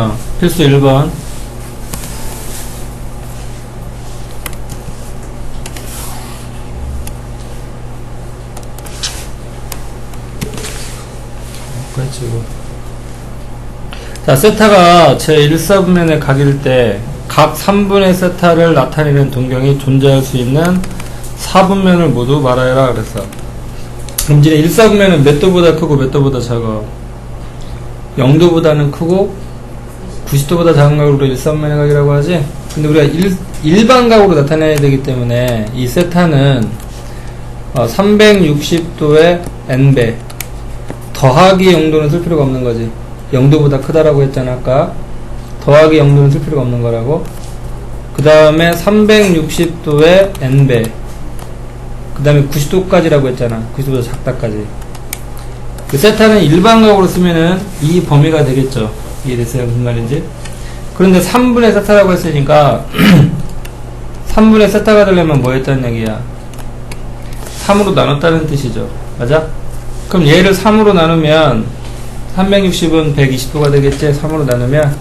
어, 필수 1번. 그렇지, 이거. 자, 세타가 제1사분면의 각일 때 각 3분의 세타를 나타내는 동경이 존재할 수 있는 4분면을 모두 말하여라 그랬어. 그럼 이제 1사분면은 몇 도보다 크고 몇 도보다 작아? 0도보다는 크고 90도보다 작은 각으로 일사분면의 각이라고 하지. 근데 우리가 일, 일반 각으로 나타내야 되기 때문에 이 세타는 어, 360도의 n배 더하기 0도는 쓸 필요가 없는 거지. 0도보다 크다라고 했잖아 아까. 더하기 0도는 쓸 필요가 없는 거라고. 그 다음에 360도의 n배 그 다음에 90도까지라고 했잖아. 90도보다 작다까지. 그 세타는 일반각으로 쓰면은 이 범위가 되겠죠. 이해됐어요? 무슨 말인지? 그런데 3분의 세타라고 했으니까 3분의 세타가 되려면 뭐 했다는 얘기야? 3으로 나눴다는 뜻이죠. 맞아? 그럼 얘를 3으로 나누면 360은 120도가 되겠지? 3으로 나누면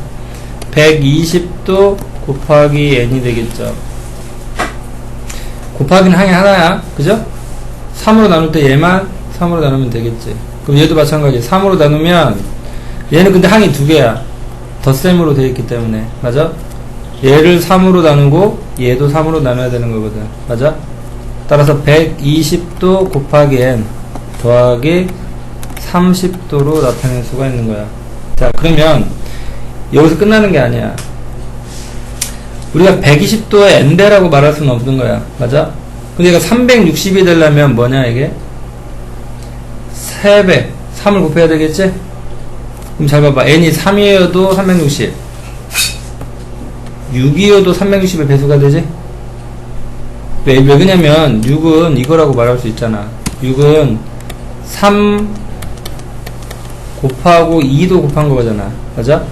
120도 곱하기 n이 되겠죠. 곱하기는 항이 하나야. 그죠? 3으로 나눌 때 얘만 3으로 나누면 되겠지. 그럼 얘도 마찬가지. 3으로 나누면 얘는 근데 항이 두 개야. 덧셈으로 되어 있기 때문에. 맞아? 얘를 3으로 나누고 얘도 3으로 나눠야 되는 거거든. 맞아? 따라서 120도 곱하기 n 더하기 30도로 나타낼 수가 있는 거야. 자, 그러면 여기서 끝나는 게 아니야. 우리가 120도의 n배라고 말할 수는 없는 거야. 맞아? 근데 얘가 360이 되려면 뭐냐, 이게? 3배. 3을 곱해야 되겠지? 그럼 잘 봐봐. n이 3이어도 360. 6이어도 360의 배수가 되지? 왜, 왜 그냐면 6은 이거라고 말할 수 있잖아. 6은 3 곱하고 2도 곱한 거잖아. 맞아?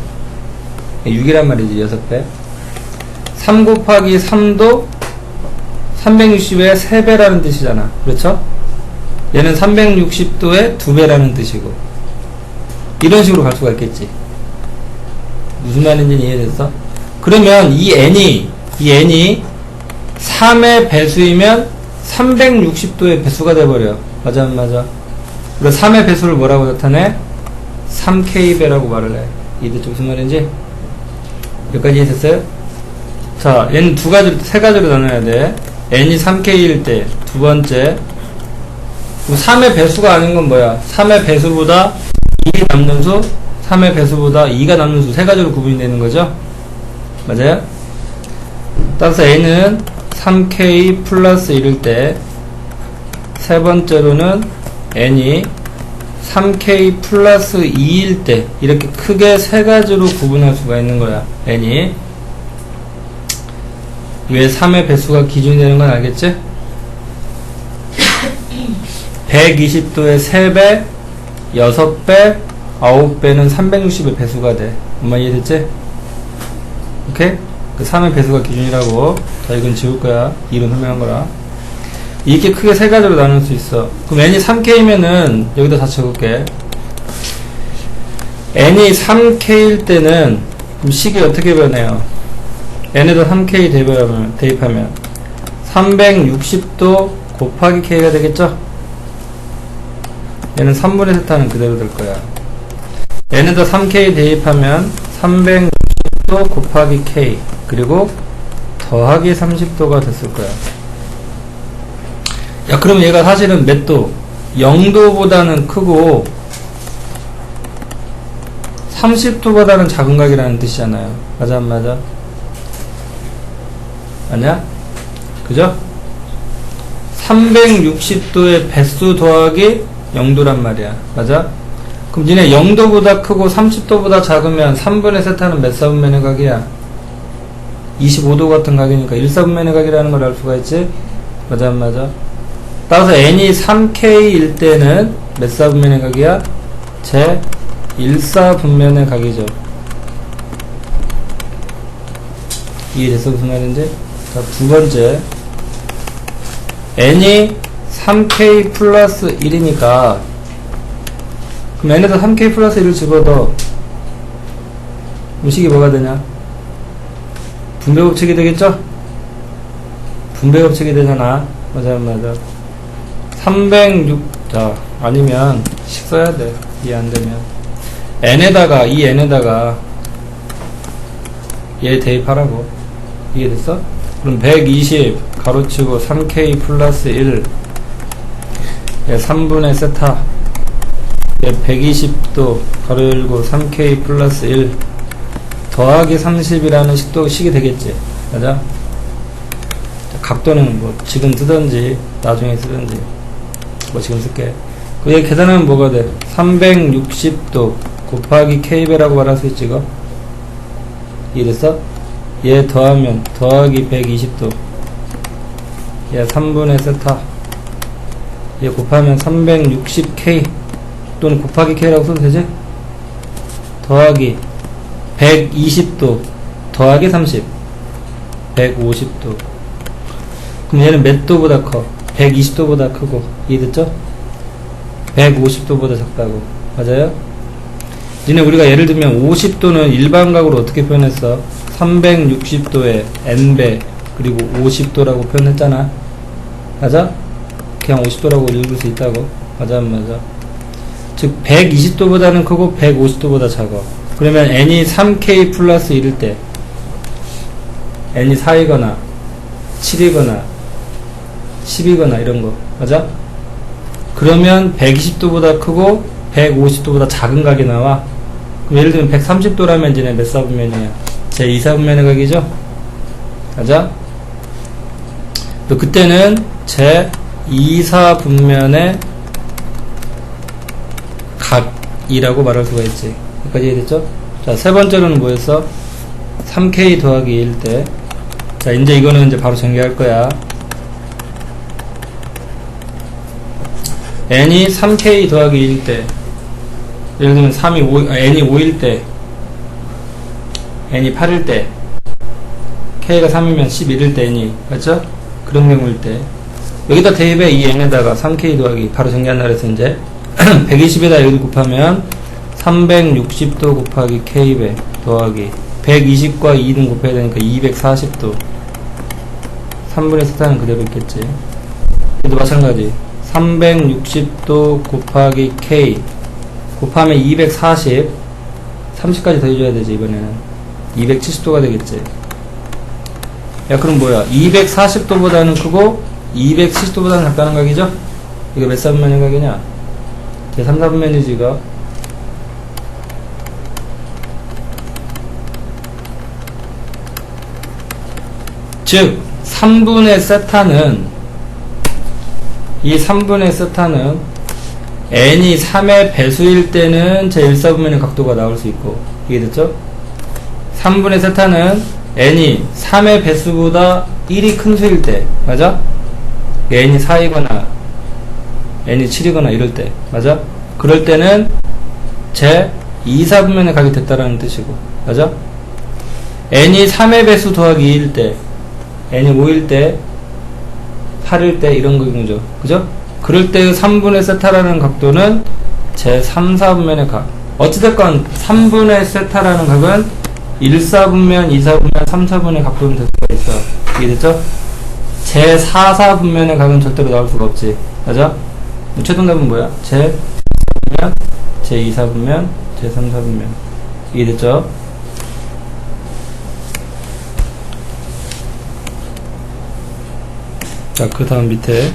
6이란 말이지, 6배. 3 곱하기 3도 360의 3배라는 뜻이잖아. 그렇죠? 얘는 360도의 2배라는 뜻이고. 이런 식으로 갈 수가 있겠지. 무슨 말인지 이해됐어? 그러면 이 n이, 이 n이 3의 배수이면 360도의 배수가 돼버려. 맞아, 안 맞아? 그래서 3의 배수를 뭐라고 나타내? 3k배라고 말을 해. 이해됐죠? 무슨 말인지? 여기까지 이해됐어요? 자, 얘는 두 가지, 세 가지로 나눠야 돼. n이 3k일 때, 두 번째. 3의 배수가 아닌 건 뭐야? 3의 배수보다 2가 남는 수, 3의 배수보다 2가 남는 수, 세 가지로 구분이 되는 거죠? 맞아요? 따라서 n은 3k 플러스 1일 때, 세 번째로는 n이 3k 플러스 2일 때, 이렇게 크게 세 가지로 구분할 수가 있는 거야, n이. 왜 3의 배수가 기준이 되는 건 알겠지? 120도의 3배, 6배, 9배는 360의 배수가 돼. 엄마 이해됐지? 오케이? 그 3의 배수가 기준이라고. 자, 이건 지울 거야. 이론 설명한 거라. 이렇게 크게 세 가지로 나눌 수 있어. 그럼 n이 3k면은 여기다 다 적을게. n이 3k일 때는 그럼 식이 어떻게 변해요? n에다 3k 대입하면, 대입하면 360도 곱하기 k가 되겠죠? 얘는 3분의 세타는 그대로 될 거야. n에다 3k 대입하면 360도 곱하기 k 그리고 더하기 30도가 됐을 거야. 야, 그럼 얘가 사실은 몇 도? 0도보다는 크고 30도보다는 작은 각이라는 뜻이잖아요. 맞아, 안 맞아? 아니야? 그죠? 360도의 배수 더하기 0도란 말이야. 맞아? 그럼 니네 0도보다 크고 30도보다 작으면 3분의 세타는 몇 사분면의 각이야? 25도 같은 각이니까 1사분면의 각이라는 걸 알 수가 있지? 맞아, 안 맞아? 따라서 n이 3k일 때는 몇 사분면의 각이야? 제 1사분면의 각이죠. 이해됐어? 무슨 말인지? 자, 두 번째. n이 3k 플러스 1이니까, 그럼 n에다 3k 플러스 1을 집어넣어. 음식이 뭐가 되냐? 분배법칙이 되겠죠? 분배법칙이 되잖아. 맞아, 맞아. 306, 자, 아니면, 식 써야 돼. 이해 안 되면. n에다가, 이 n에다가, 얘 대입하라고. 이해됐어? 그럼 120, 가로치고 3k 플러스 1, 얘 3분의 세타, 얘 120도, 가로 열고 3k 플러스 1, 더하기 30이라는 식도 식이 되겠지. 맞아? 자, 각도는 뭐 지금 쓰든지 나중에 쓰든지 뭐 지금 쓸게. 그얘 계산하면 뭐가 돼? 360도 곱하기 k배라고 말할 수 있지 이거? 이해됐어? 얘 더하면 더하기 120도 얘 3분의 세타 얘 곱하면 360k 또는 곱하기 k라고 써도 되지? 더하기 120도 더하기 30 150도 그럼 얘는 몇 도보다 커? 120도보다 크고 이해됐죠? 150도보다 작다고 맞아요? 니네 우리가 예를 들면 50도는 일반각으로 어떻게 표현했어? 360도에 n배 그리고 50도라고 표현했잖아 맞아? 그냥 50도라고 읽을 수 있다고 맞아 안 맞아? 즉 120도보다는 크고 150도보다 작아 그러면 n이 3k 플러스 1일 때 n이 4이거나 7이거나 10이거나 이런 거 맞아? 그러면 120도보다 크고 150도보다 작은 각이 나와 예를 들면 130도라면 이제 몇 사분면이야 제 2사분면의 각이죠 맞아? 또 그때는 제 2사분면의 각이라고 말할 수가 있지 여기까지 이해됐죠? 자, 세 번째로는 뭐였어? 3k 더하기 1일 때. 자, 이제 이거는 이제 바로 전개할 거야. n이 3k 더하기 1일 때. 예를 들면 3이 5, 아, n이 5일 때. n이 8일 때. k가 3이면 11일 때 n이. 맞죠? 그런 경우일 때. 여기다 대입해 이 n에다가 3k 더하기 바로 전개한다 그래서 이제 120에다 여기 곱하면 360도 곱하기 k배 더하기 120과 2는 곱해야 되니까 240도. 3분의 세타는 그대로 있겠지. 얘도 마찬가지. 360도 곱하기 k 곱하면 240 30까지 더해줘야 되지 이번에는. 270도가 되겠지. 야 그럼 뭐야? 240도보다는 크고 270도보다는 작다는 각이죠 이거 몇 사분면의 각이냐 제 3, 4분면이지 이거 즉 3분의 세타는 이 3분의 세타는 n이 3의 배수일 때는 제 1사분면의 각도가 나올 수 있고 이해됐죠? 3분의 세타는 n이 3의 배수보다 1이 큰 수일 때 맞아? N이 4이거나 n이 7이거나 이럴 때 맞아? 그럴 때는 제 2사분면의 각이 됐다라는 뜻이고 맞아? n이 3의 배수 더하기 2일 때 n이 5일 때 8일 때 이런 경우죠 그죠? 그럴 때 3분의 세타라는 각도는 제 3, 4분면의 각 어찌됐건 3분의 세타라는 각은 1, 4분면, 2, 4분면, 3, 4분의 각도는 될 수가 있어 이해됐죠? 제 4, 4분면의 각은 절대로 나올 수가 없지 맞아? 최종답은 뭐야? 제 4분면, 제 2, 4분면, 제 3, 4분면 이해됐죠? 자, 그 다음 밑에